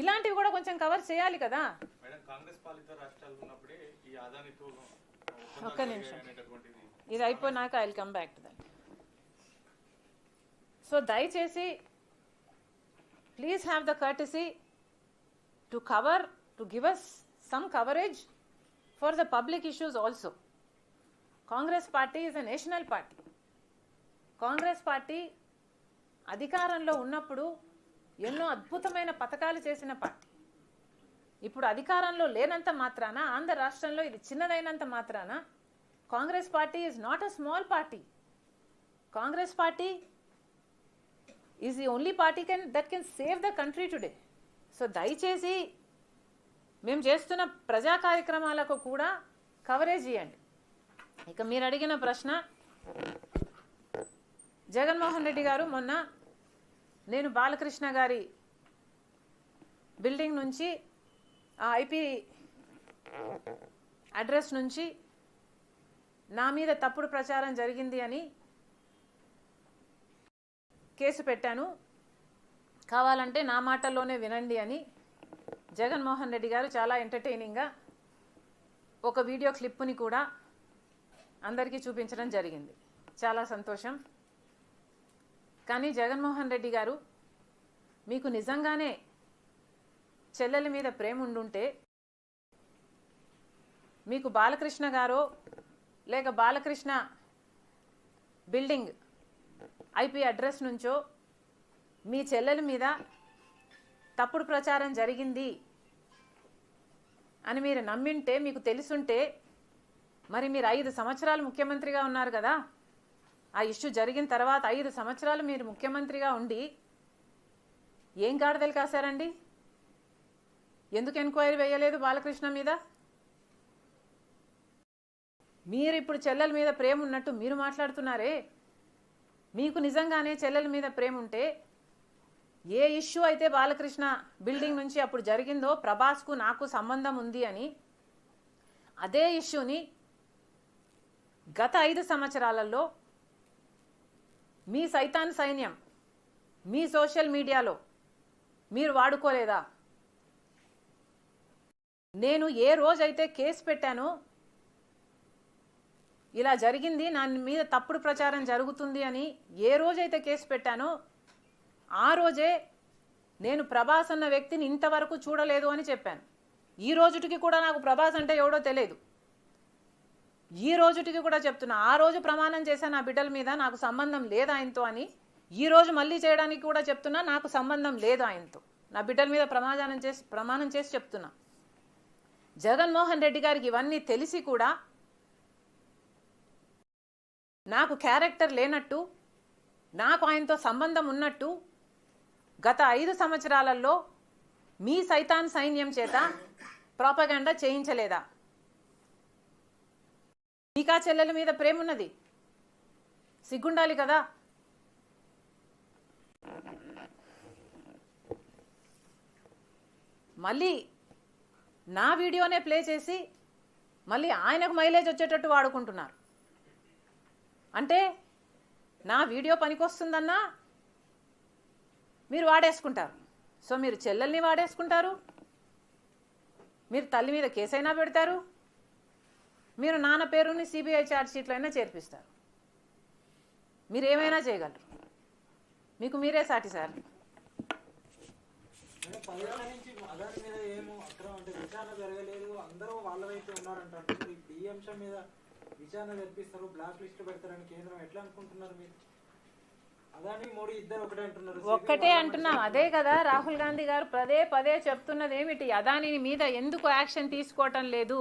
ఇలాంటివి కూడా కొంచెం కవర్ చేయాలి కదా. ఒక్క నిమిషం. ఇది అయిపోయినాక I come back to that so దయచేసి please have the courtesy to cover to give us some coverage for the public issues also Congress party is a national party Congress party అధికారంలో ఉన్నప్పుడు ఎన్నో అద్భుతమైన పథకాలు చేసిన పార్టీ. ఇప్పుడు అధికారంలో లేనంత మాత్రాన? ఆంధ్ర రాష్ట్రంలో ఇది చిన్నదైనంత మాత్రాన? Congress party is not a small party Congress party is the only party can that can save the country today so దయచేసి మేము చేస్తున్న ప్రజా కార్యక్రమాలకు కూడా కవరేజ్ ఇవ్వండి ఇక మీరు అడిగిన ప్రశ్న జగన్మోహన్ రెడ్డి గారు మొన్న నేను బాలకృష్ణ గారి బిల్డింగ్ నుంచి ఆ ఐపీ అడ్రస్ నుంచి నా మీద తప్పుడు ప్రచారం జరిగింది అని కేసు పెట్టాను. కావాలంటే నా మాటల్లోనే వినండి అని జగన్మోహన్ రెడ్డి గారు చాలా ఎంటర్టైనింగ్గా ఒక వీడియో క్లిప్పుని కూడా అందరికీ చూపించడం జరిగింది. చాలా సంతోషం. కానీ జగన్మోహన్ రెడ్డి గారు మీకు నిజంగానే చెల్లెల మీద ప్రేమ ఉండుంటే మీకు బాలకృష్ణ గారో లేక బాలకృష్ణ బిల్డింగ్ ఐపీ అడ్రస్ నుంచో మీ చెల్లెల మీద తప్పుడు ప్రచారం జరిగింది అని మీరు నమ్మింటే మీకు తెలుసుంటే మరి మీరు ఐదు సంవత్సరాలు ముఖ్యమంత్రిగా ఉన్నారు కదా. ఆ ఇష్యూ జరిగిన తర్వాత ఐదు సంవత్సరాలు మీరు ముఖ్యమంత్రిగా ఉండి ఏం గాడిదలు కాశారండి? ఎందుకు ఎంక్వైరీ వేయలేదు బాలకృష్ణ మీద? మీరు ఇప్పుడు చెల్లెల మీద ప్రేమ ఉన్నట్టు మీరు మాట్లాడుతున్నారే? మీకు నిజంగానే చెల్లెల మీద ప్రేమ ఉంటే ఏ ఇష్యూ అయితే బాలకృష్ణ బిల్డింగ్ నుంచి అప్పుడు జరిగిందో ప్రభాస్కు నాకు సంబంధం ఉంది అని అదే ఇష్యూని గత ఐదు సంవత్సరాలలో మీ సైతాన్ సైన్యం మీ సోషల్ మీడియాలో మీరు వాడుకోలేదా? నేను ఏ రోజైతే కేసు పెట్టానో ఇలా జరిగింది నా మీద తప్పుడు ప్రచారం జరుగుతుంది అని ఏ రోజైతే కేసు పెట్టానో ఆ రోజే నేను ప్రభాస్ అన్న వ్యక్తిని ఇంతవరకు చూడలేదు అని చెప్పాను. ఈ రోజుటికి కూడా నాకు ప్రభాస్ అంటే ఎవడో తెలియదు. ఈ రోజుటికి కూడా చెప్తున్నా ఆ రోజు ప్రమాణం చేశాను నా బిడ్డల మీద నాకు సంబంధం లేదు ఆయనతో అని ఈ రోజు మళ్ళీ చేయడానికి కూడా చెప్తున్నా నాకు సంబంధం లేదు ఆయనతో. నా బిడ్డల మీద ప్రమాదానం చేసి ప్రమాణం చేసి చెప్తున్నా. జగన్మోహన్ రెడ్డి గారికి ఇవన్నీ తెలిసి కూడా నాకు క్యారెక్టర్ లేనట్టు నాకు ఆయనతో సంబంధం ఉన్నట్టు గత ఐదు సంవత్సరాలలో మీ సైతాన్ సైన్యం చేత ప్రాపగాండా చేయించలేదా? మీకా చెల్లెల మీద ప్రేమ ఉన్నది సిగ్గుండాలి కదా? మళ్ళీ నా వీడియోనే ప్లే చేసి మళ్ళీ ఆయనకు మైలేజ్ వచ్చేటట్టు వాడుకుంటున్నారు. అంటే నా వీడియో పనికొస్తుందన్నా మీరు వాడేసుకుంటారు. సో మీరు చెల్లెల్ని వాడేసుకుంటారు. మీరు తల్లి మీద కేసైనా పెడతారు. మీరు నాన్న పేరుని సిబిఐ ఛార్జ్ షీట్లో అయినా చేర్పిస్తారు. మీరు ఏమైనా చేయగలరు? మీకు మీరే సాటి సార్. ఒక్కటే అంటున్నాం. అదే కదా రాహుల్ గాంధీ గారు పదే పదే చెప్తున్నది ఏమిటి? అదాని మీద ఎందుకు యాక్షన్ తీసుకోవటం లేదు?